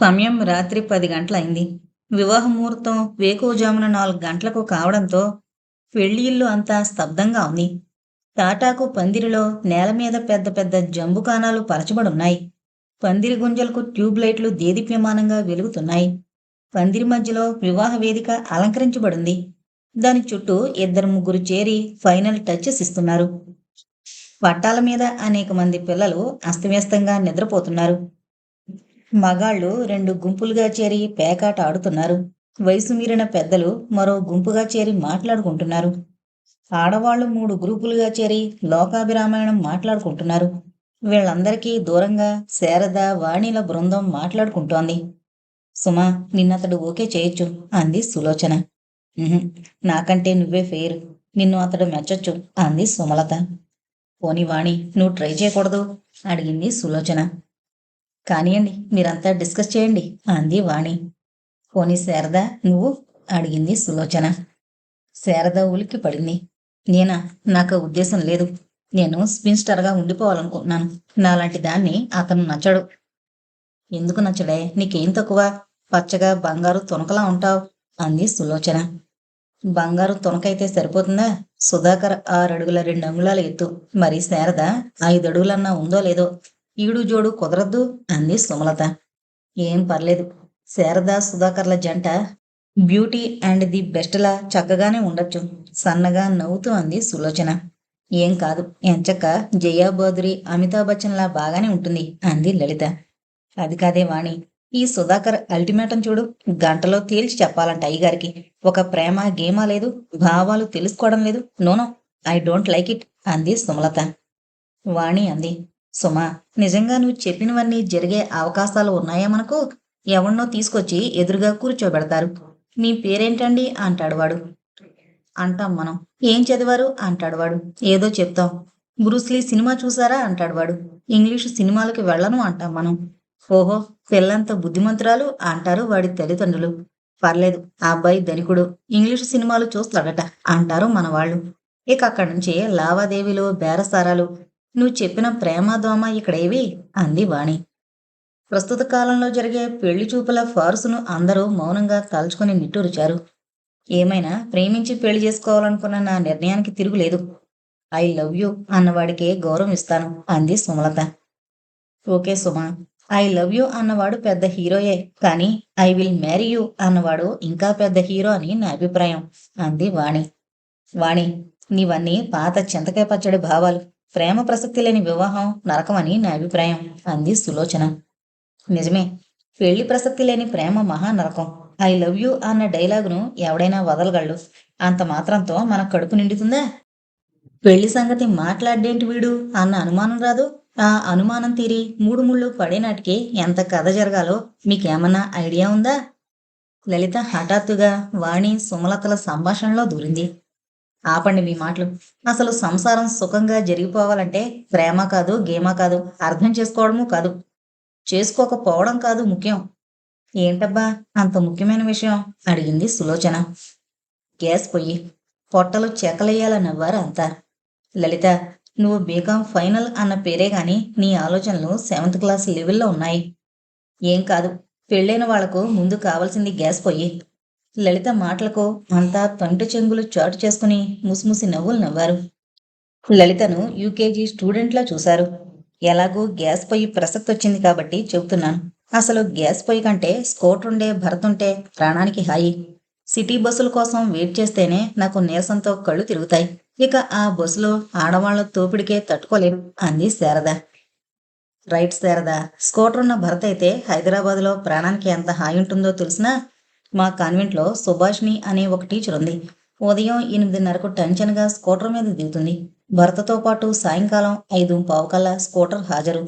సమయం రాత్రి పది గంటలైంది. వివాహ ముహూర్తం వేకువజామున నాలుగు గంటలకు కావడంతో పెళ్ళి ఇల్లు అంతా స్తబ్దంగా ఉంది. తాటాకు పందిరిలో నేల మీద పెద్ద పెద్ద జంబుకానాలు పరచబడున్నాయి. పందిరి గుంజలకు ట్యూబ్ లైట్లు దేదీప్యమానంగా వెలుగుతున్నాయి. పందిరి మధ్యలో వివాహ వేదిక అలంకరించబడింది. దాని చుట్టూ ఇద్దరు ముగ్గురు చేరి ఫైనల్ టచెస్ ఇస్తున్నారు పట్టాల మీద అనేక మంది పిల్లలు అస్తవ్యస్తంగా నిద్రపోతున్నారు. మగాళ్ళు రెండు గుంపులుగా చేరి పేకాట ఆడుతున్నారు. వయసు మీరిన పెద్దలు మరో గుంపుగా చేరి మాట్లాడుకుంటున్నారు. ఆడవాళ్ళు మూడు గ్రూపులుగా చేరి లోకాభిరామాయణం మాట్లాడుకుంటున్నారు. వీళ్ళందరికీ దూరంగా శారద వాణిల బృందం మాట్లాడుకుంటోంది. సుమా నిన్నతడు ఓకే చేయొచ్చు అంది సులోచన. నాకంటే నువ్వే ఫెయిర్ నిన్ను అతడు మెచ్చొచ్చు అంది సుమలత. పోని వాణి నువ్వు ట్రై చేయకూడదు అడిగింది సులోచన. కానియండి మీరంతా డిస్కస్ చేయండి. అంది వాణి. పోనీ శారద నువ్వు? అడిగింది సులోచన. శారద ఉలిక్కి పడింది. నేనా? నాకు ఉద్దేశం లేదు. నేను స్పిన్స్టర్గా ఉండిపోవాలనుకుంటున్నాను. నాలాంటి దాన్ని అతను నచ్చడు. ఎందుకు నచ్చడే? నీకేం తక్కువ? పచ్చగా బంగారు తునకలా ఉంటావు అంది సులోచన. బంగారు తునకైతే సరిపోతుందా? సుధాకర్ ఆరడుగుల రెండు అంగుళాల ఎత్తు. మరి శారద ఐదు అడుగులన్నా ఉందో లేదో ఈడు జోడు కుదరద్దు అంది సుమలత. ఏం పర్లేదు శారదా సుధాకర్ల జంట బ్యూటీ అండ్ ది బెస్ట్లా చక్కగానే ఉండొచ్చు సన్నగా నవ్వుతూ అంది సులోచన. ఏం కాదు ఎంచక్క జయా బౌధురి అమితాబ్ బచ్చన్లా బాగానే ఉంటుంది అంది లలిత. అది కాదే వాణి ఈ సుధాకర్ అల్టిమేటం చూడు గంటలో తేల్చి చెప్పాలంట అయ్యగారికి. ఒక ప్రేమ గేమా లేదు భావాలు తెలుసుకోవడం లేదు. No no I don't like it అంది సుమలత. వాణి అంది సుమా నిజంగా నువ్వు చెప్పినవన్నీ జరిగే అవకాశాలు ఉన్నాయా మనకు? ఎవన్నో తీసుకొచ్చి ఎదురుగా కూర్చోబెడతారు. మీ పేరేంటండి? అంటాడు వాడు. అంటాం మనం. ఏం చదివారు? అంటాడు వాడు. ఏదో చెప్తాం. బ్రూస్లీ సినిమా చూసారా? అంటాడు వాడు. ఇంగ్లీషు సినిమాలకి వెళ్ళను అంటాం మనం. ఓహో పిల్లంత బుద్ధిమంతురాలు? అంటారు వాడి తల్లిదండ్రులు. పర్లేదు ఆ అబ్బాయి ధనికుడు. ఇంగ్లీషు సినిమాలు చూస్తాడట అంటారు మన వాళ్ళు ఇక అక్కడి నుంచి లావాదేవీలు బేరసారాలు నువ్వు చెప్పిన ప్రేమ దోమ ఇక్కడేవి? అంది వాణి. ప్రస్తుత కాలంలో జరిగే పెళ్ళి చూపుల ఫార్సును అందరూ మౌనంగా తలుచుకుని నిట్టూరుచారు. ఏమైనా ప్రేమించి పెళ్ళి చేసుకోవాలనుకున్న నా నిర్ణయానికి తిరుగులేదు ఐ లవ్ యూ అన్నవాడికే గౌరవం ఇస్తాను అంది Sumalatha. Okay Suma I love you అన్నవాడు పెద్ద హీరోయే కానీ ఐ విల్ మ్యారీ యూ అన్నవాడు ఇంకా పెద్ద హీరో అని నా అభిప్రాయం అంది వాణి. వాణి నీవన్నీ పాత చింతకాయ పచ్చడి భావాలు. ప్రేమ ప్రసక్తి లేని వివాహం నరకమని నా అభిప్రాయం అంది సులోచన. నిజమే పెళ్ళి ప్రసక్తి లేని ప్రేమ మహా నరకం. ఐ లవ్ యూ అన్న డైలాగును ఎవడైనా వదలగలడు. అంత మాత్రంతో మన కడుపు నిండుతుందా? పెళ్ళి సంగతి మాట్లాడేంటి వీడు? అన్న అనుమానం రాదు. ఆ అనుమానం తీరి మూడు ముళ్ళు పడేనాటికి ఎంత కథ జరగాలో మీకేమన్నా ఐడియా ఉందా? లలిత హఠాత్తుగా వాణి సుమలతల సంభాషణలో దూరింది. ఆపండి మీ మాటలు. అసలు సంసారం సుఖంగా జరిగిపోవాలంటే ప్రేమ కాదు గేమ కాదు అర్థం చేసుకోవడము కాదు. చేసుకోకపోవడం కాదు ముఖ్యం. ఏంటబ్బా అంత ముఖ్యమైన విషయం? అడిగింది సులోచన. గ్యాస్ పొయ్యి. పొట్టలు చెక్కలయ్యాల నవ్వారు అంతా లలిత నువ్వు బీకాం ఫైనల్ అన్న పేరే గాని నీ ఆలోచనలు సెవెంత్ క్లాస్ లెవెల్లో ఉన్నాయి. ఏం కాదు పెళ్ళైన వాళ్ళకు ముందు కావాల్సింది గ్యాస్ పొయ్యి. లలిత మాటలకు అంతా పంటు చెంగులు చాటు చేసుకుని ముసిముసి నవ్వులు నవ్వారు. లలితను యూకేజీ స్టూడెంట్లా చూశారు. ఎలాగూ గ్యాస్ పొయ్యి ప్రసక్తి వచ్చింది కాబట్టి చెబుతున్నాను. అసలు గ్యాస్ పొయ్యి కంటే స్కూటర్ ఉండే భరతుంటే ప్రాణానికి హాయి. సిటీ బస్సుల కోసం వెయిట్ చేస్తేనే నాకు నీరసంతో కళ్ళు తిరుగుతాయి. ఇక ఆ బస్సులో ఆడవాళ్ళ తోపిడికే తట్టుకోలేను అంది శారద. రైట్ శారద స్కోటర్ ఉన్న భరత్ అయితే హైదరాబాద్లో ప్రాణానికి ఎంత హాయి ఉంటుందో తెలిసినా మా కాన్వెంట్లో సుభాష్ని అనే ఒక టీచర్ ఉంది. ఉదయం ఎనిమిదిన్నరకు టెన్షన్గా స్కూటర్ మీద దిగుతుంది. భర్తతో పాటు సాయంకాలం ఐదు పావుకల్లా స్కూటర్ హాజరు.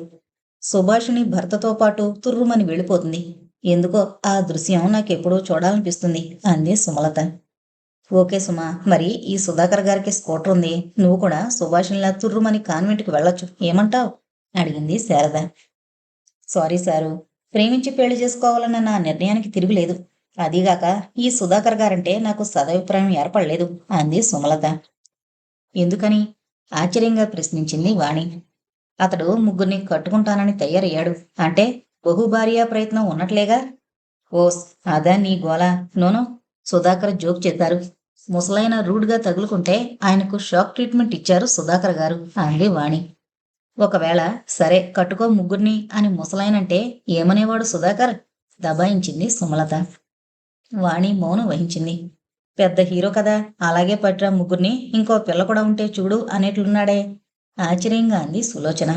సుభాషిణి భర్తతో పాటు తుర్రుమని వెళ్ళిపోతుంది. ఎందుకో ఆ దృశ్యం నాకెప్పుడూ చూడాలనిపిస్తుంది అంది సుమలత. ఓకే సుమా మరి ఈ సుధాకర్ గారికి స్కూటర్ ఉంది. నువ్వు కూడా సుభాషిణిలా తుర్రుమని కాన్వెంట్కి వెళ్ళొచ్చు. ఏమంటావ్? అడిగింది శారద. సారీ సారు ప్రేమించి పెళ్ళి చేసుకోవాలన్న నా నిర్ణయానికి తిరుగులేదు అదీగాక ఈ సుధాకర్ గారంటే నాకు సదభిప్రాయం ఏర్పడలేదు అంది సుమలత. ఎందుకని? ఆశ్చర్యంగా ప్రశ్నించింది వాణి. అతడు ముగ్గురిని కట్టుకుంటానని తయారయ్యాడు. అంటే బహుభార్యా ప్రయత్నం ఉన్నట్లేగా? ఓస్ అదా నీ గోల. నోను సుధాకర్ జోక్ చేశారు. ముసలైన రూడ్గా తగులుకుంటే ఆయనకు షాక్ ట్రీట్మెంట్ ఇచ్చారు సుధాకర్ గారు అంది వాణి. ఒకవేళ సరే కట్టుకో ముగ్గురిని అని ముసలాయనంటే ఏమనేవాడు సుధాకర్? దబాయించింది సుమలత. వాణి మౌనం వహించింది. పెద్ద హీరో కదా అలాగే పట్రా ముగ్గురిని ఇంకో పిల్ల కూడా ఉంటే చూడు అనేట్లున్నాడే. ఆశ్చర్యంగా అంది సులోచన.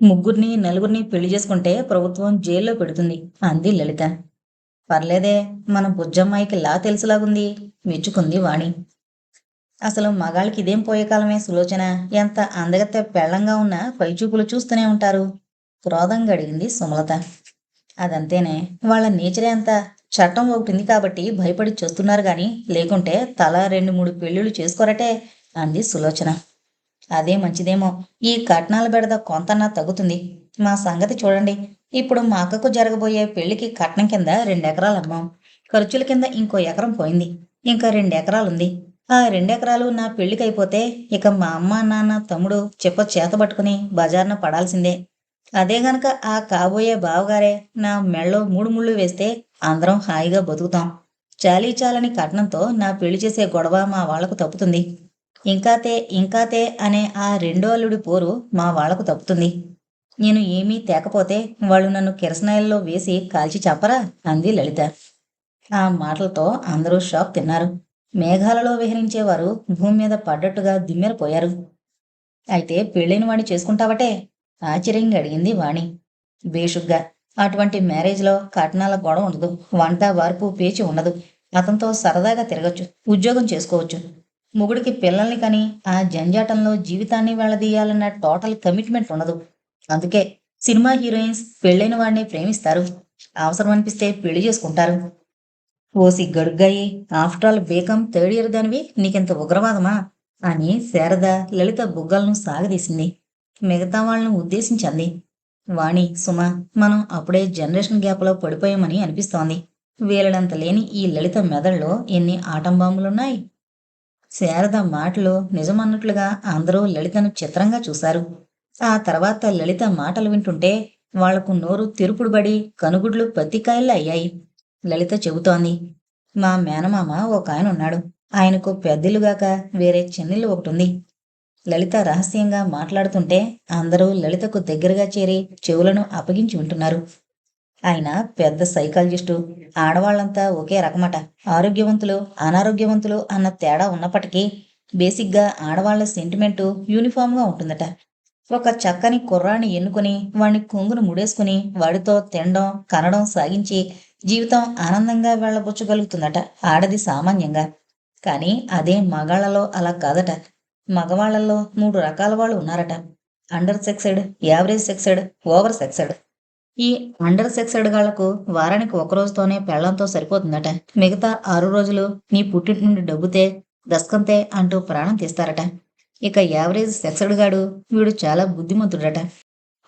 ముగ్గురిని నలుగురిని పెళ్ళి చేసుకుంటే ప్రభుత్వం జైల్లో పెడుతుంది అంది లలిత. పర్లేదే మన బుజ్జమ్మాయికి లా తెలుసులాగుంది మెచ్చుకుంది వాణి. అసలు మగాళ్ళకి ఇదేం పోయే కాలమే సులోచన ఎంత అందగత్తె పెళ్ళంగా ఉన్న పైచూపులు చూస్తూనే ఉంటారు క్రోధంగా అడిగింది సుమలత. అదంతేనే వాళ్ళ నేచరే అంత చట్టం ఒకటింది కాబట్టి భయపడి చూస్తున్నారు కానీ లేకుంటే తల రెండు మూడు పెళ్ళిళ్ళు చేసుకోరటే అంది సులోచన. అదే మంచిదేమో. ఈ కట్నాల బెడద కొంతన్నా తగ్గుతుంది. మా సంగతి చూడండి. ఇప్పుడు మా అక్కకు జరగబోయే పెళ్ళికి కట్నం కింద రెండు ఎకరాలు అమ్మాం ఖర్చుల కింద ఇంకో ఎకరం పోయింది. ఇంకా రెండు ఎకరాలుంది ఆ రెండెకరాలు నా పెళ్ళికి అయిపోతే ఇక మా అమ్మ నాన్న తమ్ముడు చెప్ప చేత పట్టుకుని బజార్న పడాల్సిందే. అదే గనక ఆ కాబోయే బావగారే నా మెళ్ళో మూడు ముళ్ళు వేస్తే అందరం హాయిగా బతుకుతాం. చాలీ చాలని కట్నంతో నా పెళ్ళి చేసే గొడవ మా వాళ్ళకు తప్పుతుంది. ఇంకాతే ఇంకాతే అనే ఆ రెండో అల్లుడి పోరు మా వాళ్ళకు తప్పుతుంది. నేను ఏమీ తేకపోతే వాళ్ళు నన్ను కిరసనాయల్లో వేసి కాల్చి చెప్పరా? అంది లలిత. ఆ మాటలతో అందరూ షాక్ తిన్నారు. మేఘాలలో విహరించేవారు భూమి మీద పడ్డట్టుగా దిమ్మెరపోయారు. అయితే పెళ్ళైన వాడిని చేసుకుంటావటే? ఆశ్చర్యంగా అడిగింది వాణి. బేషుగ్గా. అటువంటి మ్యారేజ్లో కట్నాల గొడవ ఉండదు. వంట వార్పు పేచి ఉండదు. అతనితో సరదాగా తిరగచ్చు. ఉద్యోగం చేసుకోవచ్చు. ముగుడికి పిల్లల్ని కానీ ఆ జంజాటంలో జీవితాన్ని వెళ్ళదీయాలన్న టోటల్ కమిట్మెంట్ ఉండదు. అందుకే సినిమా హీరోయిన్స్ పెళ్ళైన వాడిని ప్రేమిస్తారు. అవసరం అనిపిస్తే పెళ్ళి చేసుకుంటారు. ఓసి గడుగ్గాయి after all became third year దానివి. నీకింత ఉగ్రవాదమా? అని శారద లలిత బుగ్గలను సాగదీసింది. మిగతా వాళ్ళని ఉద్దేశించండి వాణి సుమ మనం అప్పుడే జనరేషన్ గ్యాప్లో పడిపోయామని అనిపిస్తోంది. వీలడంత లేని ఈ లలిత మెదడులో ఎన్ని ఆటంబాంబులున్నాయి? శారద మాటలు నిజమన్నట్లుగా అందరూ లలితను చిత్రంగా చూశారు. ఆ తర్వాత లలిత మాటలు వింటుంటే వాళ్ళకు నోరు తిరుపుడుబడి కనుగుడ్లు పత్తికాయలు అయ్యాయి. లలిత చెబుతోంది మా మేనమామ ఒక ఆయన ఉన్నాడు. ఆయనకు పెద్దిల్లుగాక వేరే చెన్నెల్లు ఒకటి ఉంది లలిత రహస్యంగా మాట్లాడుతుంటే అందరూ లలితకు దగ్గరగా చేరి చెవులను అప్పగించి వింటున్నారు. ఆయన పెద్ద సైకాలజిస్టు ఆడవాళ్ళంతా ఒకే రకమట. ఆరోగ్యవంతులు అనారోగ్యవంతులు అన్న తేడా ఉన్నప్పటికీ బేసిక్గా ఆడవాళ్ళ సెంటిమెంటు యూనిఫామ్గా ఉంటుందట. ఒక చక్కని కుర్రాన్ని ఎన్నుకుని వాణ్ణి కొంగును ముడేసుకుని వాడితో తినడం కనడం సాగించి జీవితం ఆనందంగా వెళ్ళబుచ్చగలుగుతుందట ఆడది సామాన్యంగా. కానీ అదే మగాళ్ళలో అలా కాదట. మగవాళ్ళలో మూడు రకాల వాళ్ళు ఉన్నారట. Under sexed average sexed over sexed. ఈ అండర్ సెక్సెడ్ గాళ్ళకు వారానికి ఒక రోజుతోనే పెళ్ళంతో సరిపోతుందట. మిగతా ఆరు రోజులు నీ పుట్టింటి నుండి డబ్బుతే దస్కంతే అంటూ ప్రాణం తీస్తారట. ఇక యావరేజ్ సెక్సెడ్ గాడు వీడు చాలా బుద్ధిమంతుడట.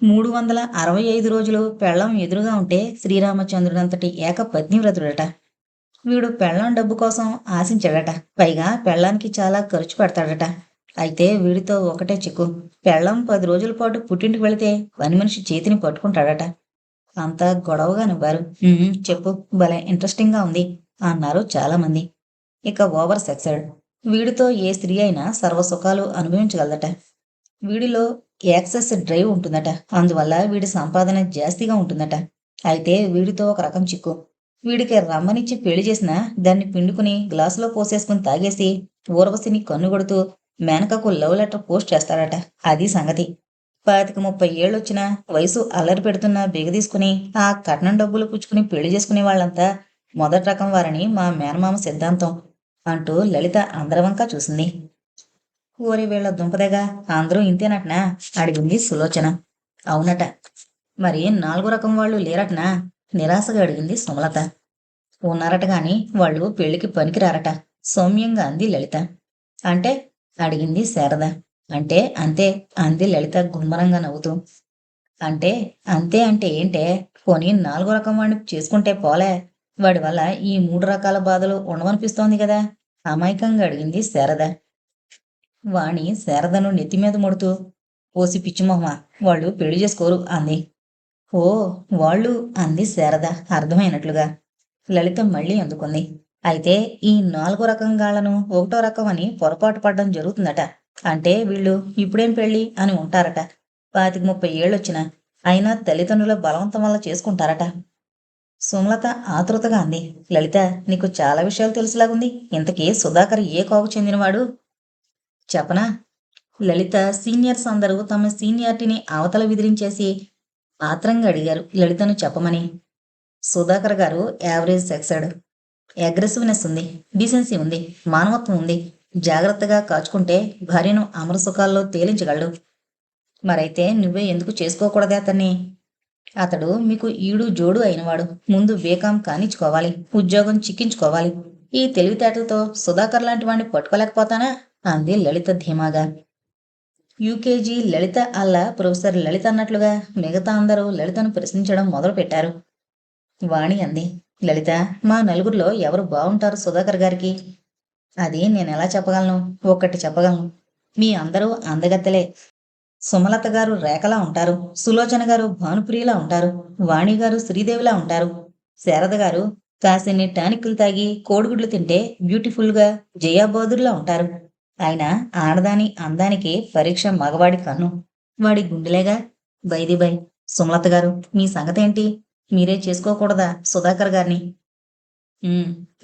మూడు వందల అరవై ఐదు రోజులు పెళ్ళం ఎదురుగా ఉంటే శ్రీరామచంద్రుడంతటి ఏక పత్నివ్రతుడట వీడు పెళ్ళం డబ్బు కోసం ఆశించాడట. పైగా పెళ్ళానికి చాలా ఖర్చు పెడతాడట. అయితే వీడితో ఒకటే చిక్కు. పెళ్ళం పది రోజుల పాటు పుట్టింటికి వెళితే పని మనిషి చేతిని పట్టుకుంటాడట. అంతా గొడవగా నవ్వారు. చెప్పు. భలే ఇంట్రెస్టింగ్గా ఉంది అన్నారు చాలామంది. ఇక ఓవర్ సెక్సెడ్. వీడితో ఏ స్త్రీ అయినా సర్వసుఖాలు అనుభవించగలదట. వీడిలో యాక్సెస్ డ్రైవ్ ఉంటుందట. అందువల్ల వీడి సంపాదన జాస్తిగా ఉంటుందట. అయితే వీడితో ఒక రకం చిక్కు. వీడికి రమ్మనిచ్చి పెళ్ళి చేసినా దాన్ని పిండుకుని గ్లాసులో పోసేసుకుని తాగేసి ఊర్వశిని కన్ను కొడుతూ మేనకకు లవ్ లెటర్ పోస్ట్ చేస్తారట. అది సంగతి. పాతిక ముప్పై ఏళ్ళొచ్చినా వయసు అల్లరి పెడుతున్నా బిగదీసుకుని ఆ కట్నం డబ్బులు పుచ్చుకుని పెళ్ళి చేసుకునే వాళ్ళంతా మొదటి రకం వారని మా మేనమామ సిద్ధాంతం అంటూ లలిత అందరవంకా చూసింది. ఊరి వీళ్ళ దుంపదగా అందరూ ఇంతేనటనా? అడిగింది సులోచన. అవునట. మరి నాలుగు రకం వాళ్ళు లేరటనా? నిరాశగా అడిగింది సుమలత. ఉన్నారట గాని వాళ్ళు పెళ్ళికి పనికిరారట. సౌమ్యంగా అంది లలిత. అంటే అడిగింది శారద. అంటే అంతే అంది లలిత గుమ్మరంగా నవ్వుతూ. అంటే అంతే అంటే ఏంటే? పోనీ నాలుగో రకం వాడిని చేసుకుంటే పోలే. వాడి వల్ల ఈ మూడు రకాల బాధలు ఉండవనిపిస్తోంది కదా? అమాయకంగా అడిగింది శారద. వాణి శారదను నెత్తి మీద ముడుతూ ఓసి పిచ్చిమొహమా వాళ్ళు పెళ్ళి చేసుకోరు అంది. ఓ వాళ్ళు అంది శారద అర్థమైనట్లుగా. లలిత మళ్ళీ అందుకుంది. అయితే ఈ నాలుగో రకం గాళ్ళను ఒకటో రకం అని పొరపాటు పడడం జరుగుతుందట. అంటే వీళ్ళు ఇప్పుడేం పెళ్ళి అని ఉంటారట. పాతికి ముప్పై ఏళ్ళొచ్చిన అయినా తల్లిదండ్రుల బలవంతం వల్ల చేసుకుంటారట. సుమలత ఆతృతగా అంది. లలిత నీకు చాలా విషయాలు తెలుసులాగుంది. ఇంతకీ సుధాకర్ ఏ కోవకు చెందినవాడు? చెప్పనా? లలిత సీనియర్స్ అందరూ తమ సీనియారిటీని అవతల విదిరించేసి ఆత్రంగా అడిగారు. లలితను చెప్పమని. Sudhakar garu average sexed aggressiveness ఉంది డీసెన్సీ ఉంది మానవత్వం ఉంది. జాగ్రత్తగా కాచుకుంటే భార్యను అమర సుఖాల్లో తేలించగలడు. మరైతే నువ్వే ఎందుకు చేసుకోకూడదే అతన్ని? అతడు మీకు ఈడు జోడు అయినవాడు. ముందు బేకాం కానిచ్చుకోవాలి ఉద్యోగం చిక్కించుకోవాలి. ఈ తెలివితేటలతో సుధాకర్ లాంటి వాడిని పట్టుకోలేకపోతానా? అంది లలిత ధీమాగా. యూకేజీ లలిత అల్ల ప్రొఫెసర్ లలిత అన్నట్లుగా మిగతా అందరూ లలితను ప్రశ్నించడం మొదలుపెట్టారు. వాణి అంది. లలిత మా నలుగురిలో ఎవరు బాగుంటారు సుధాకర్ గారికి? అది నేను ఎలా చెప్పగలను? ఒక్కటి చెప్పగలను. మీ అందరూ అందగత్తెలే. సుమలత గారు రేఖలా ఉంటారు. సులోచన గారు భానుప్రియలా ఉంటారు. వాణి గారు శ్రీదేవిలా ఉంటారు. శారద గారు కాసిన్ని టానిక్లు తాగి కోడిగుడ్లు తింటే బ్యూటిఫుల్గా జయాబోధుర్లా ఉంటారు. ఆయన ఆడదాని అందానికి పరీక్ష మగవాడి కన్ను. వాడి గుండెలేగా? By the by. సుమలత గారు మీ సంగతేంటి? మీరే చేసుకోకూడదా సుధాకర్ గారిని?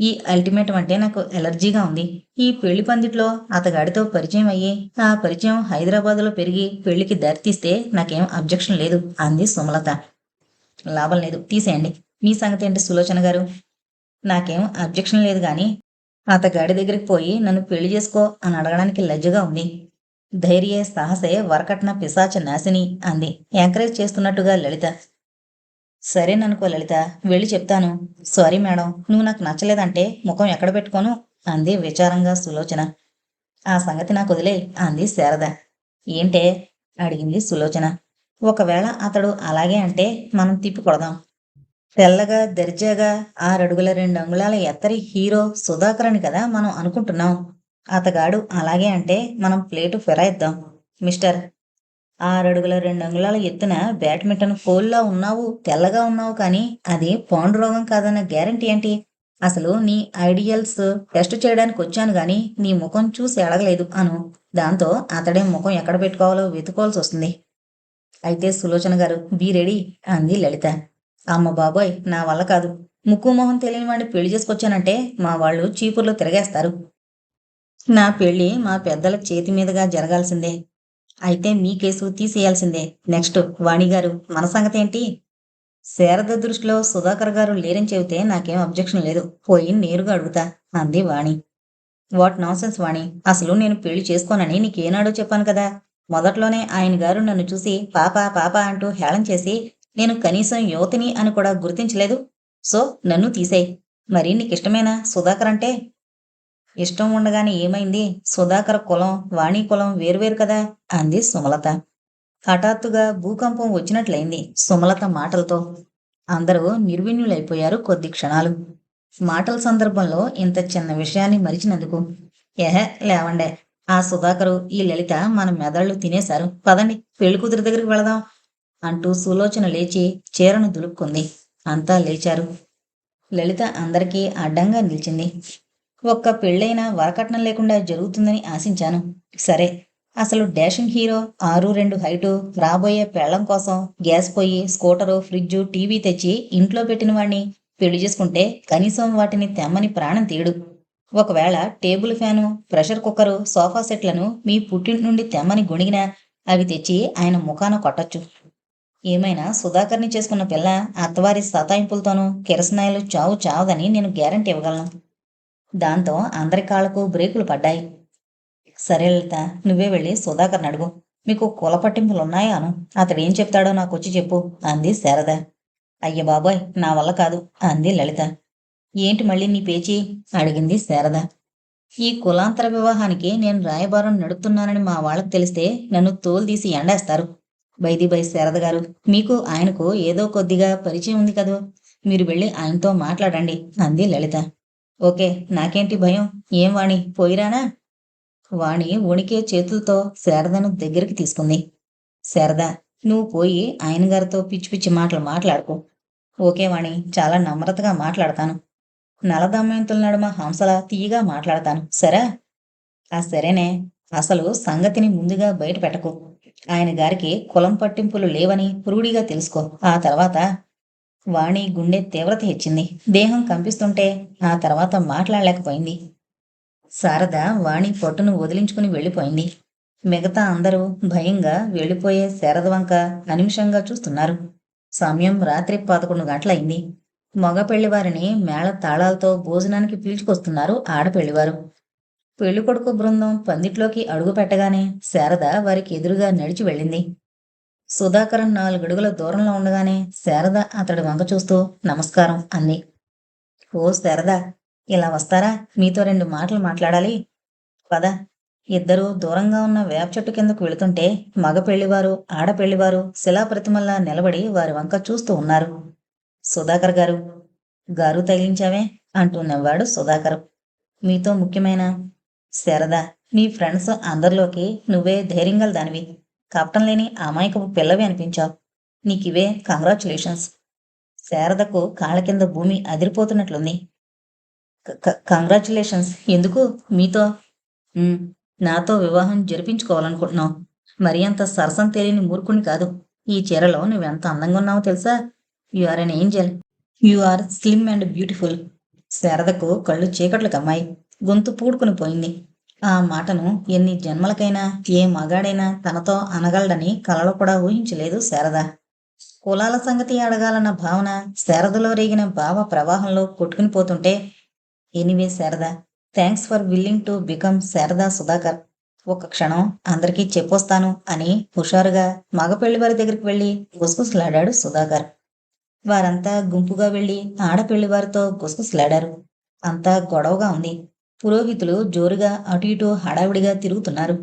ఈ అల్టిమేటం అంటే నాకు ఎలర్జీగా ఉంది. ఈ పెళ్ళి పందిట్లో అతగాడితో పరిచయం అయ్యి ఆ పరిచయం హైదరాబాద్లో పెరిగి పెళ్ళికి దారితీస్తే నాకేం అబ్జెక్షన్ లేదు అంది సుమలత. లాభం లేదు తీసేయండి. మీ సంగతి ఏంటి సులోచన గారు? నాకేం అబ్జెక్షన్ లేదు కానీ అతగాడి దగ్గరికి పోయి నన్ను పెళ్ళి చేసుకో అని అడగడానికి లజ్జగా ఉంది. ధైర్యే సాహసే వరకట్న పిశాచ నాశిని అంది. ఎంకరేజ్ చేస్తున్నట్టుగా లలిత. సరేననుకో లలిత వెళ్ళి చెప్తాను. సారీ మేడం నువ్వు నాకు నచ్చలేదంటే ముఖం ఎక్కడ పెట్టుకోను? అంది విచారంగా సులోచన. ఆ సంగతి నాకు వదిలే అంది శారద. ఏంటే? అడిగింది సులోచన. ఒకవేళ అతడు అలాగే అంటే మనం తిప్పి కొడదాం. తెల్లగా దర్జాగా ఆరడుగుల రెండు అంగుళాల ఎత్తరి హీరో సుధాకరని కదా మనం అనుకుంటున్నాం. అతగాడు అలాగే అంటే మనం ప్లేటు ఫిరాయిద్దాం. మిస్టర్ ఆరడుగుల రెండు అంగుళాల ఎత్తున బ్యాడ్మింటన్ కోల్లా ఉన్నావు తెల్లగా ఉన్నావు కానీ అది పాండు రోగం కాదన్న గ్యారంటీ ఏంటి? అసలు నీ ఐడియల్స్ టెస్ట్ చేయడానికి వచ్చాను గాని నీ ముఖం చూసి అడగలేదు అను. దాంతో అతడే ముఖం ఎక్కడ పెట్టుకోవాలో వెతుకోవాల్సి వస్తుంది. అయితే సులోచన గారు బీ రెడీ అంది లలిత. అమ్మ బాబోయ్ నా వల్ల కాదు. ముక్కు మొహం తెలియని వాడిని పెళ్ళి చేసుకొచ్చానంటే మా వాళ్ళు చీపుర్లో తిరగేస్తారు. నా పెళ్ళి మా పెద్దల చేతి మీదుగా జరగాల్సిందే. అయితే మీ కేసు తీసేయాల్సిందే. నెక్స్ట్ వాణి గారు మన సంగతి ఏంటి శారద దృష్టిలో సుధాకర్ గారు లేరని చెబితే నాకేం అబ్జెక్షన్ లేదు. పోయి నేరుగా అడుగుతా అంది వాణి. వాట్ నాన్సెన్స్ వాణి? అసలు నేను పెళ్ళి చేసుకోనని నీకేనాడో చెప్పాను కదా. మొదట్లోనే ఆయన గారు నన్ను చూసి పాప పాప అంటూ హేళం చేసి నేను కనీసం యువతిని అని కూడా గుర్తించలేదు. సో నన్ను తీసేయ్. మరి నీకిష్టమేనా సుధాకర్ అంటే? ఇష్టం ఉండగానే ఏమైంది? సుధాకర్ కులం వాణి కులం వేరువేరు కదా? అంది సుమలత. హఠాత్తుగా భూకంపం వచ్చినట్లయింది సుమలత మాటలతో. అందరూ నిర్విణ్యులైపోయారు కొద్ది క్షణాలు. మాటల సందర్భంలో ఇంత చిన్న విషయాన్ని మరిచినందుకు. ఎహె లేవండే. ఆ సుధాకరు ఈ లలిత మన మెదళ్ళు తినేశారు. పదండి పెళ్ళి కూతురి దగ్గరికి వెళదాం అంటూ సులోచన లేచి చీరను దులుపుకుంది. అంతా లేచారు. లలిత అందరికీ అడ్డంగా నిలిచింది. ఒక్క పెళ్ళైనా వరకట్నం లేకుండా జరుగుతుందని ఆశించాను. సరే అసలు డాషింగ్ హీరో ఆరు రెండు హైటు రాబోయే పెళ్ళం కోసం గ్యాస్ పొయ్యి స్కూటరు ఫ్రిడ్జు టీవీ తెచ్చి ఇంట్లో పెట్టిన వాణ్ణి పెళ్ళి చేసుకుంటే కనీసం వాటిని తెమ్మని ప్రాణం తీయడు. ఒకవేళ table fan pressure cooker sofa సెట్లను మీ పుట్టింటి నుండి తెమ్మని గొణిగినా అవి తెచ్చి ఆయన ముఖాన కొట్టొచ్చు. ఏమైనా సుధాకర్ని చేసుకున్న పిల్ల అత్తవారి సతాయింపులతోనూ కిరసనాయలు చావు చావదని నేను గ్యారంటీ ఇవ్వగలను. దాంతో అందరి కాళ్ళకు బ్రేకులు పడ్డాయి. సరే లలిత నువ్వే వెళ్ళి సుధాకర్ని అడుగు. మీకు కుల పట్టింపులు ఉన్నాయా అను. అతడు ఏం చెప్తాడో నాకు వచ్చి చెప్పు అంది శారద. అయ్య బాబోయ్ నా వల్ల కాదు అంది లలిత. ఏంటి మళ్ళీ నీ పేచి? అడిగింది శారద. ఈ కులాంతర వివాహానికి నేను రాయబారం నడుపుతున్నానని మా వాళ్ళకి తెలిస్తే నన్ను తోలుదీసి ఎండేస్తారు. By the by Sharada garu మీకు ఆయనకు ఏదో కొద్దిగా పరిచయం ఉంది కదూ? మీరు వెళ్ళి ఆయనతో మాట్లాడండి అంది లలిత. ఓకే నాకేంటి భయం? ఏం వాణి? పోయిరానా? వాణి వణికే చేతులతో శారదను దగ్గరికి తీసుకుంది. శారద నువ్వు పోయి ఆయన గారితో పిచ్చి పిచ్చి మాటలు మాట్లాడుకో. ఓకే వాణి చాలా నమ్రతగా మాట్లాడతాను. నలదమ్మయంతుల నడుమ హంసలా తీయగా మాట్లాడతాను. సరే? ఆ సరేనే. అసలు సంగతిని ముందుగా బయట పెట్టకు. ఆయన గారికి కులం పట్టింపులు లేవని పురుడిగా తెలుసుకో. ఆ తర్వాత వాణి గుండె తీవ్రత హెచ్చింది దేహం కంపిస్తుంటే ఆ తర్వాత మాట్లాడలేకపోయింది. శారద వాణి పొట్టును వదిలించుకుని వెళ్ళిపోయింది. మిగతా అందరూ భయంగా వెళ్ళిపోయే శారద వంక అనిమిషంగా చూస్తున్నారు. సమయం రాత్రి పదకొండు గంటలైంది. మగ పెళ్ళివారిని మేళ తాళాలతో భోజనానికి పీల్చుకొస్తున్నారు ఆడపెళ్ళివారు. పెళ్ళికొడుకు బృందం పందిట్లోకి అడుగు పెట్టగానే శారద వారికి ఎదురుగా నడిచి వెళ్ళింది. సుధాకరన్ నాలుగడుగుల దూరంలో ఉండగానే శారద అతడి వంక చూస్తూ నమస్కారం అంది. ఓ శారద ఇలా వస్తారా? మీతో రెండు మాటలు మాట్లాడాలి. పద. ఇద్దరూ దూరంగా ఉన్న వేప చెట్టు కిందకు వెళుతుంటే మగ పెళ్ళివారు ఆడపెళ్ళివారు శిలాప్రతిమల్లా నిలబడి వారి వంక చూస్తూ ఉన్నారు. సుధాకర్ గారు గారు తగిలించావే అంటూ నవ్వాడు సుధాకర్. మీతో ముఖ్యమైన శారద నీ ఫ్రెండ్స్ అందరిలోకి నువ్వే ధైర్యంగల దానివి. కపటం లేని అమాయకపు పిల్లవి అనిపించావు. నీకివే కంగ్రాచులేషన్స్. శారదకు కాళ్ళ కింద భూమి అదిరిపోతున్నట్లుంది. కంగ్రాచులేషన్స్. ఎందుకు? మీతో నాతో వివాహం జరిపించుకోవాలనుకుంటున్నావు. మరి అంత సరసం తెలియని మూర్ఖుని కాదు. ఈ చీరలో నువ్వెంత అందంగా ఉన్నావో తెలుసా? You are an angel. You are slim and beautiful. శారదకు కళ్ళు చీకట్లు కమ్మాయి. గొంతు పూడుకుని పోయింది. ఆ మాటను ఎన్ని జన్మలకైనా ఏ మగాడైనా తనతో అనగలడని కలలో కూడా ఊహించలేదు శారద. కులాల సంగతి అడగాలన్న భావన శారదలో రేగిన భావ ప్రవాహంలో కొట్టుకుని పోతుంటే anyway Sharada thanks for willing to become Sharada Sudhakar. ఒక క్షణం అందరికీ చెప్పొస్తాను అని హుషారుగా మగ పెళ్ళివారి దగ్గరికి వెళ్ళి గుసగుసలాడాడు సుధాకర్. వారంతా గుంపుగా వెళ్ళి ఆడపెళ్ళివారితో గుసగుసలాడారు. అంతా గొడవగా ఉంది. పురోహితులు జోరుగా అటు ఇటు హడావిడిగా తిరుగుతున్నారు.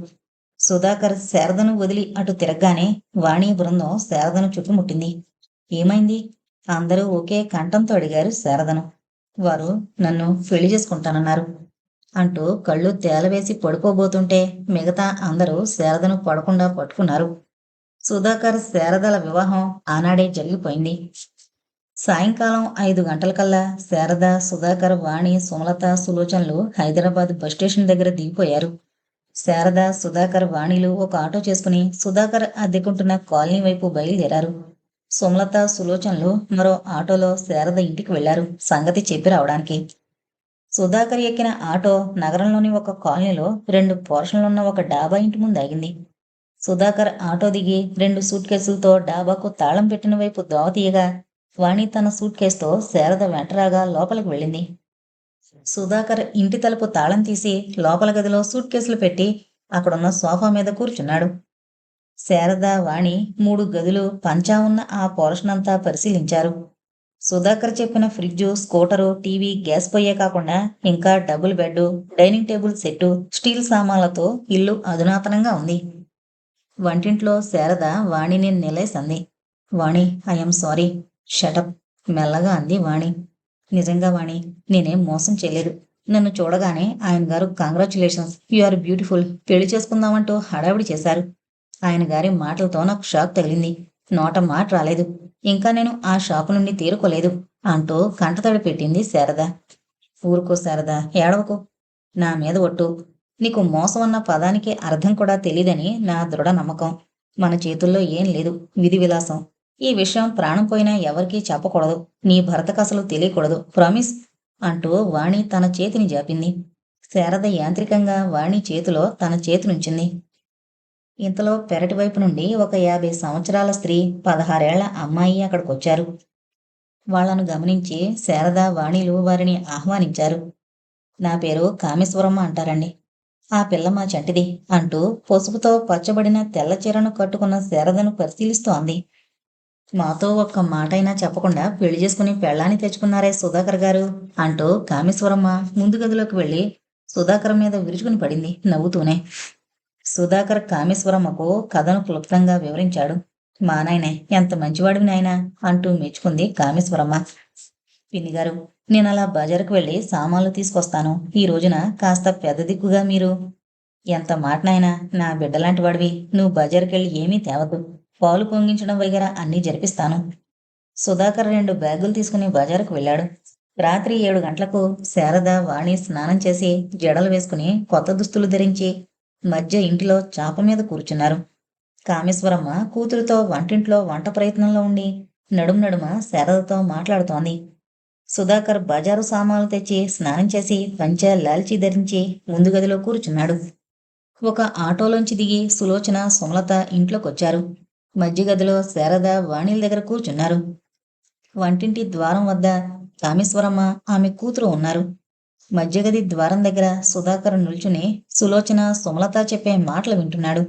సుధాకర్ శారదను వదిలి అటు తిరగగానే వాణి బృందం శారదను చుట్టుముట్టింది. ఏమైంది? అందరూ ఒకే కంఠంతో అడిగారు శారదను. వారు నన్ను పెళ్ళి చేసుకుంటానన్నారు. అంటూ కళ్ళు తేలవేసి పడుకోబోతుంటే మిగతా అందరూ శారదను పడకుండా పట్టుకున్నారు. సుధాకర్ శారదల వివాహం ఆనాడే జరిగిపోయింది. సాయంకాలం ఐదు గంటలకల్లా శారద సుధాకర్ వాణి సుమలత సులోచనలు హైదరాబాద్ బస్ స్టేషన్ దగ్గర దిగిపోయారు. శారద సుధాకర్ వాణిలు ఒక ఆటో చేసుకుని సుధాకర్ అద్దెకుంటున్న కాలనీ వైపు బయలుదేరారు. సుమలత సులోచనలు మరో ఆటోలో శారద ఇంటికి వెళ్ళారు. సంగతి చెప్పి రావడానికి. సుధాకర్ ఎక్కిన ఆటో నగరంలోని ఒక కాలనీలో రెండు పోర్షన్లున్న ఒక డాబా ఇంటి ముందు ఆగింది. సుధాకర్ ఆటో దిగి రెండు సూట్ కేసులతో డాబాకు తాళం పెట్టిన వైపు దోవ తీయగా వాణి తన సూట్ కేసుతో శారద వెంటరాగా లోపలికి వెళ్ళింది. సుధాకర్ ఇంటి తలుపు తాళం తీసి లోపల గదిలో సూట్ కేసులు పెట్టి అక్కడున్న సోఫా మీద కూర్చున్నాడు. శారద వాణి మూడు గదులు పంచా ఉన్న ఆ పోర్షన్ అంతా పరిశీలించారు. సుధాకర్ చెప్పిన ఫ్రిడ్జ్ స్కూటరు టీవీ గ్యాస్ పొయ్యే కాకుండా ఇంకా double bed dining table set steel సామాన్లతో ఇల్లు అధునాతనంగా ఉంది. వంటింట్లో శారద వాణిని నిలేసంది Vani I'm sorry. Shut up మెల్లగా అంది వాణి. నిజంగా వాణి నేనేం మోసం చేయలేదు. నన్ను చూడగానే ఆయన గారు కంగ్రాచులేషన్స్ యు ఆర్ బ్యూటిఫుల్. పెళ్ళి చేసుకుందామంటూ హడావిడి చేశారు. ఆయన గారి మాటలతో నాకు షాక్ తగిలింది. నోట మాట రాలేదు. ఇంకా నేను ఆ షాపు నుండి తీరుకోలేదు అంటూ కంటతడి పెట్టింది శారద. ఊరుకో శారద ఏడవకు. నా మీద ఒట్టు. నీకు మోసం అన్న పదానికి అర్థం కూడా తెలియదని నా దృఢ నమ్మకం. మన చేతుల్లో ఏం లేదు. విధి విలాసం. ఈ విషయం ప్రాణం పోయినా ఎవరికీ చెప్పకూడదు. నీ భర్తకసలు తెలియకూడదు. ప్రామిస్ అంటూ వాణి తన చేతిని జాపింది. శారద యాంత్రికంగా వాణి చేతిలో తన చేతినుంచింది ఇంతలో పెరటి వైపు నుండి ఒక యాభై సంవత్సరాల స్త్రీ పదహారేళ్ళ అమ్మాయి అక్కడికొచ్చారు. వాళ్ళను గమనించి శారద వాణిలు వారిని ఆహ్వానించారు. నా పేరు కామేశ్వరమ్మ అంటారండి. ఆ పిల్ల మా చంటిది అంటూ పసుపుతో పచ్చబడిన తెల్ల చీరను కట్టుకున్న శారదను పరిశీలిస్తోంది. మాతో ఒక్క మాటైనా చెప్పకుండా పెళ్ళి చేసుకుని పెళ్ళాన్ని తెచ్చుకున్నారే సుధాకర్ గారు అంటూ కామేశ్వరమ్మ ముందు గదిలోకి వెళ్ళి సుధాకర్ మీద విరుచుకుని పడింది నవ్వుతూనే. సుధాకర్ కామేశ్వరమ్మకు కథను క్లుప్తంగా వివరించాడు. మా నాయనే ఎంత మంచివాడివి నాయనా అంటూ మెచ్చుకుంది కామేశ్వరమ్మ. పిన్ని గారు నేను అలా బజారుకు వెళ్ళి సామాన్లు తీసుకొస్తాను. ఈ రోజున కాస్త పెద్ద దిక్కుగా మీరు. ఎంత మాట నాయనా నా బిడ్డలాంటి వాడివి. నువ్వు బజారుకెళ్ళి ఏమీ తేవద్దు. పాలు పొంగించడం వగేరా అన్నీ జరిపిస్తాను. సుధాకర్ రెండు బ్యాగులు తీసుకుని బజారుకు వెళ్ళాడు. రాత్రి ఏడు గంటలకు శారద వాణి స్నానం చేసి జడలు వేసుకుని కొత్త దుస్తులు ధరించి మధ్య ఇంటిలో చాప మీద కూర్చున్నారు. కామేశ్వరమ్మ కూతురుతో వంటింట్లో వంట ప్రయత్నంలో ఉండి నడుం నడుమ శారదతో మాట్లాడుతోంది. సుధాకర్ బజారు సామాన్లు తెచ్చి స్నానం చేసి పంచ లాల్చీ ధరించి ముందు గదిలో కూర్చున్నాడు. ఒక ఆటోలోంచి దిగి సులోచన సుమలత ఇంట్లోకొచ్చారు. మధ్య గదిలో శారద వాణిల దగ్గర కూర్చున్నారు. వంటింటి ద్వారం వద్ద కామేశ్వరమ్మ ఆమె కూతురు ఉన్నారు. మధ్యగది ద్వారం దగ్గర సుధాకర్ నిల్చుని సులోచన సుమలత చెప్పే మాటలు వింటున్నాడు.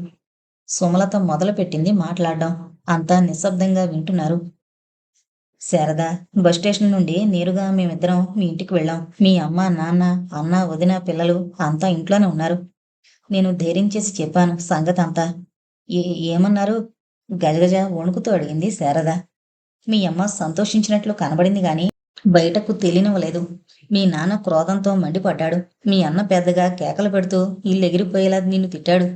సుమలత మొదలుపెట్టింది మాట్లాడడం అంతా నిశ్శబ్దంగా వింటున్నారు. శారద బస్ స్టేషన్ నుండి నేరుగా మేమిద్దరం మీ ఇంటికి వెళ్ళాం. మీ అమ్మ నాన్న అన్న వదిన పిల్లలు అంతా ఇంట్లోనే ఉన్నారు. నేను ధైర్యం చేసి చెప్పాను సంగతి అంతా ఏ ఏమన్నారు? గజగజ వణుకుతూ అడిగింది శారద. మీ అమ్మ సంతోషించినట్లు కనబడింది గాని బయటకు తెలియనివ్వలేదు మీ నాన్న క్రోధంతో మండిపడ్డాడు. మీ అన్న పెద్దగా కేకలు పెడుతూ ఇల్లు ఎగిరిపోయేలా నిన్ను తిట్టాడు.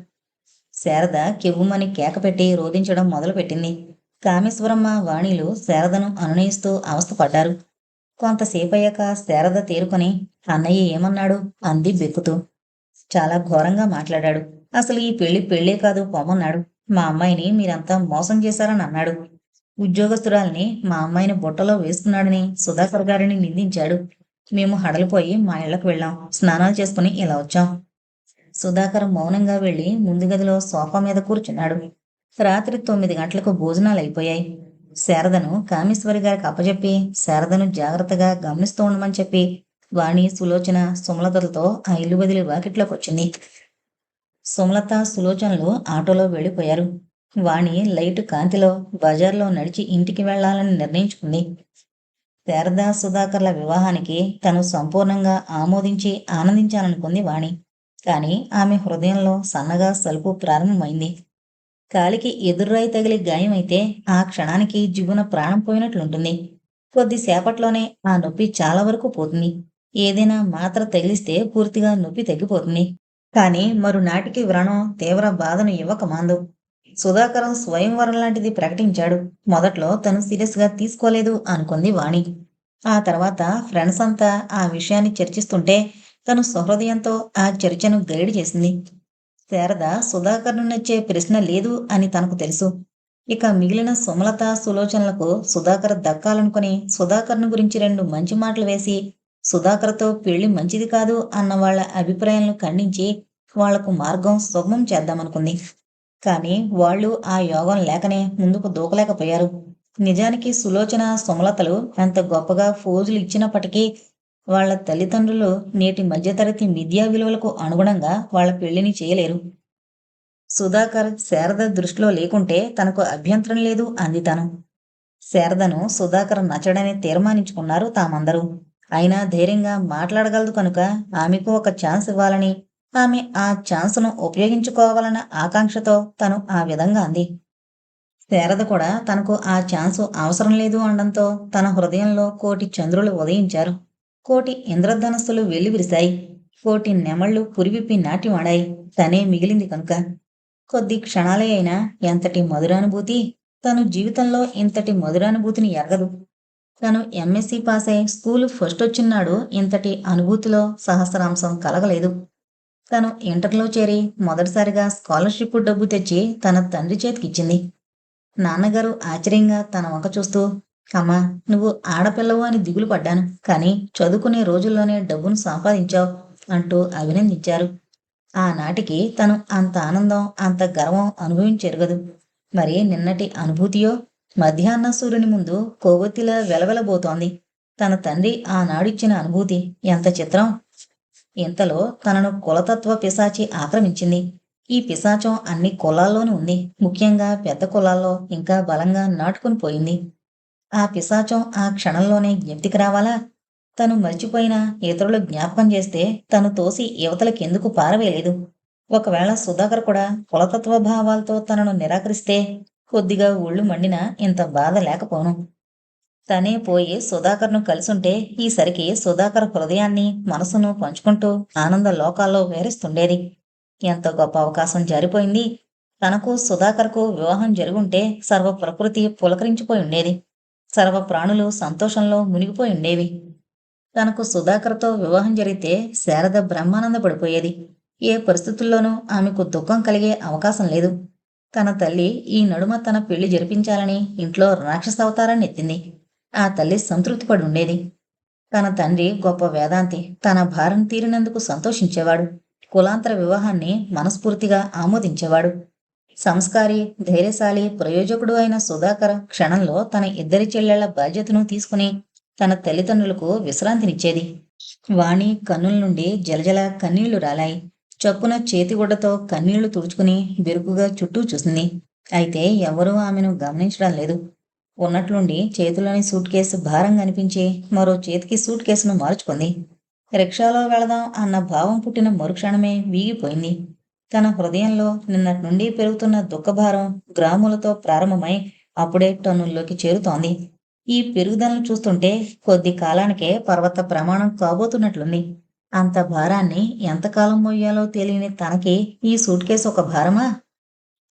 శారద కెవ్వుమని కేక పెట్టి రోధించడం మొదలుపెట్టింది. కామేశ్వరమ్మ వాణిలు శారదను అనునయిస్తూ అవస్థపడ్డారు. కొంతసేపయ్యాక శారద తేరుకొని అన్నయ్య ఏమన్నాడు? అంది బెక్కుతూ. చాలా ఘోరంగా మాట్లాడాడు. అసలు ఈ పెళ్ళి పెళ్ళే కాదు పొమ్మన్నాడు మా అమ్మాయిని మీరంతా మోసం చేశారని అన్నాడు. ఉద్యోగస్తురాల్ని మా అమ్మాయిని బుట్టలో వేసుకున్నాడని సుధాకర్ గారిని నిందించాడు. మేము హడలిపోయి మా ఇళ్ళకు వెళ్ళాం. స్నానాలు చేసుకుని ఇలా వచ్చాం. సుధాకర్ మౌనంగా వెళ్ళి ముందు గదిలో సోఫా మీద కూర్చున్నాడు. రాత్రి తొమ్మిది గంటలకు భోజనాలు అయిపోయాయి. శారదను కామేశ్వరి గారికి అప్పచెప్పి శారదను జాగ్రత్తగా గమనిస్తూ ఉండమని చెప్పి వాణి సులోచన సుమలతలతో ఆ ఇల్లు వదిలి వాకిట్లోకి వచ్చింది. సుమలత సులోచనలు ఆటోలో వెళ్ళిపోయారు. వాణి లైట్ కాంతిలో బజార్లో నడిచి ఇంటికి వెళ్ళాలని నిర్ణయించుకుంది. శారదా సుధాకర్ల వివాహానికి తను సంపూర్ణంగా ఆమోదించి ఆనందించాలనుకుంది వాణి. కానీ ఆమె హృదయంలో సన్నగా సలుపు ప్రారంభమైంది. కాలికి ఎదుర్రాయి తగిలి గాయమైతే ఆ క్షణానికి జిగున ప్రాణం పోయినట్లుంటుంది. కొద్దిసేపట్లోనే ఆ నొప్పి చాలా వరకు పోతుంది. ఏదైనా మాత్ర తగిలిస్తే పూర్తిగా నొప్పి తగ్గిపోతుంది. కానీ మరునాటికి వ్రణం తీవ్ర బాధను ఇవ్వక మాందు. సుధాకరం స్వయంవరం లాంటిది ప్రకటించాడు. మొదట్లో తను సీరియస్గా తీసుకోలేదు అనుకుంది వాణి. ఆ తర్వాత ఫ్రెండ్స్ అంతా ఆ విషయాన్ని చర్చిస్తుంటే తను సహృదయంతో ఆ చర్చను గైడ్ చేసింది. శారద సుధాకర్ను నచ్చే ప్రశ్న లేదు అని తనకు తెలుసు. ఇక మిగిలిన సుమలత సులోచనలకు సుధాకర్ దక్కాలనుకుని సుధాకర్ను గురించి రెండు మంచి మాటలు వేసి సుధాకర్తో పెళ్ళి మంచిది కాదు అన్న వాళ్ళ అభిప్రాయాలను ఖండించి వాళ్ళకు మార్గం సుగమం చేద్దామనుకుంది. కానీ వాళ్ళు ఆ యోగం లేకనే ముందుకు దూకలేకపోయారు. నిజానికి సులోచన సుమలతలు ఎంత గొప్పగా ఫోజులు ఇచ్చినప్పటికీ వాళ్ళ తల్లిదండ్రులు నేటి మధ్యతరగతి విద్యా విలువలకు అనుగుణంగా వాళ్ళ పెళ్ళిని చేయలేరు. సుధాకర్ శారద దృష్టిలో లేకుంటే తనకు అభ్యంతరం లేదు అంది తను. శారదను సుధాకర్ నచ్చడని తీర్మానించుకున్నారు తామందరూ. అయినా ధైర్యంగా మాట్లాడగలదు కనుక ఆమెకు ఒక ఛాన్స్ ఇవ్వాలని ఆమె ఆ ఛాన్స్ను ఉపయోగించుకోవాలన్న ఆకాంక్షతో తను ఆ విధంగా అంది. శారద కూడా తనకు ఆ ఛాన్స్ అవసరం లేదు అనడంతో తన హృదయంలో కోటి చంద్రులు ఉదయించారు. కోటి ఇంద్రధనస్సులు వెల్లివిరిశాయి. కోటి నెమళ్ళు పురివిప్పి నాట్యమాడాయి తనే మిగిలింది కనుక. కొద్ది క్షణాలే అయినా ఎంతటి మధురానుభూతి తను జీవితంలో ఇంతటి మధురానుభూతిని ఎరగదు. తను ఎంఎస్సి పాస్ అయి స్కూలు ఫస్ట్ వచ్చినాడు ఇంతటి అనుభూతిలో సహస్రాంశం కలగలేదు. తను ఇంటర్లో చేరి మొదటిసారిగా స్కాలర్షిప్ డబ్బు తెచ్చి తన తండ్రి చేతికిచ్చింది నాన్నగారు ఆశ్చర్యంగా తన వంక చూస్తూ అమ్మా నువ్వు ఆడపిల్లవు అని దిగులు పడ్డాను కానీ చదువుకునే రోజుల్లోనే డబ్బును సంపాదించావు అంటూ అభినందించారు. ఆనాటికి తను అంత ఆనందం అంత గర్వం అనుభవించెరగదు. మరి నిన్నటి అనుభూతియో మధ్యాహ్న సూర్యుని ముందు కొవ్వొత్తిలా వెలవెలబోతోంది. తన తండ్రి ఆనాడిచ్చిన అనుభూతి ఎంత చిత్రం! ఇంతలో తనను కులతత్వ పిశాచి ఆక్రమించింది. ఈ పిశాచం అన్ని కులాల్లోనూ ఉంది. ముఖ్యంగా పెద్ద కులాల్లో ఇంకా బలంగా నాటుకుని పోయింది. ఆ పిశాచం ఆ క్షణంలోనే జ్ఞప్తికి రావాలా? తను మర్చిపోయిన ఇతరులు జ్ఞాపకం చేస్తే తను తోసి యువతలకెందుకు పారవేయలేదు? ఒకవేళ సుధాకర్ కూడా కులతత్వ భావాలతో తనను నిరాకరిస్తే కొద్దిగా ఊళ్ళు మండినా ఇంత బాధ లేకపోను. తనే పోయి సుధాకర్ను కలిసుంటే ఈసరికి సుధాకర్ హృదయాన్ని మనసును పంచుకుంటూ ఆనంద లోకాల్లో వేరిస్తుండేది. ఎంత గొప్ప అవకాశం జారిపోయింది. తనకు సుధాకర్కు వివాహం జరుగుంటే సర్వ ప్రకృతి పులకరించిపోయి ఉండేది. సర్వ ప్రాణులు సంతోషంలో మునిగిపోయి ఉండేవి. తనకు సుధాకర్తో వివాహం జరిగితే శారద బ్రహ్మానంద పడిపోయేది ఏ పరిస్థితుల్లోనూ ఆమెకు దుఃఖం కలిగే అవకాశం లేదు. తన తల్లి ఈ నడుమ తన పెళ్ళి జరిపించాలని ఇంట్లో రాక్షస అవతారాన్ని ఎత్తింది ఆ తల్లి సంతృప్తి పడి ఉండేది. తన తండ్రి గొప్ప వేదాంతి తన భారం తీరినందుకు సంతోషించేవాడు. కులాంతర వివాహాన్ని మనస్ఫూర్తిగా ఆమోదించేవాడు. సంస్కారి ధైర్యశాలి ప్రయోజకుడు అయిన సుధాకర్ క్షణంలో తన ఇద్దరి చెల్లెళ్ళ బాధ్యతను తీసుకుని తన తల్లిదండ్రులకు విశ్రాంతినిచ్చేది. వాణి కన్నుల నుండి జలజల కన్నీళ్ళు రాలాయి. చప్పున చేతిగుడ్డతో కన్నీళ్ళు తుడుచుకుని బెరుకుగా చుట్టూ చూసింది. అయితే ఎవరూ ఆమెను గమనించడం లేదు. ఉన్నట్లుండి చేతిలోని సూట్ కేసు భారం కనిపించి మరో చేతికి సూట్ కేసును మార్చుకుంది. రిక్షాలో వెళదాం అన్న భావం పుట్టిన మరుక్షణమే వీగిపోయింది. తన హృదయంలో నిన్నటి నుండి పెరుగుతున్న దుఃఖభారం గ్రాములతో ప్రారంభమై అప్పుడే టన్నుల్లోకి చేరుతోంది. ఈ పెరుగుదలను చూస్తుంటే కొద్ది కాలానికే పర్వత ప్రమాణం కాబోతున్నట్లుంది. అంత భారాన్ని ఎంతకాలం మోయాలో తెలియని తనకి ఈ సూట్ కేసు ఒక భారమా?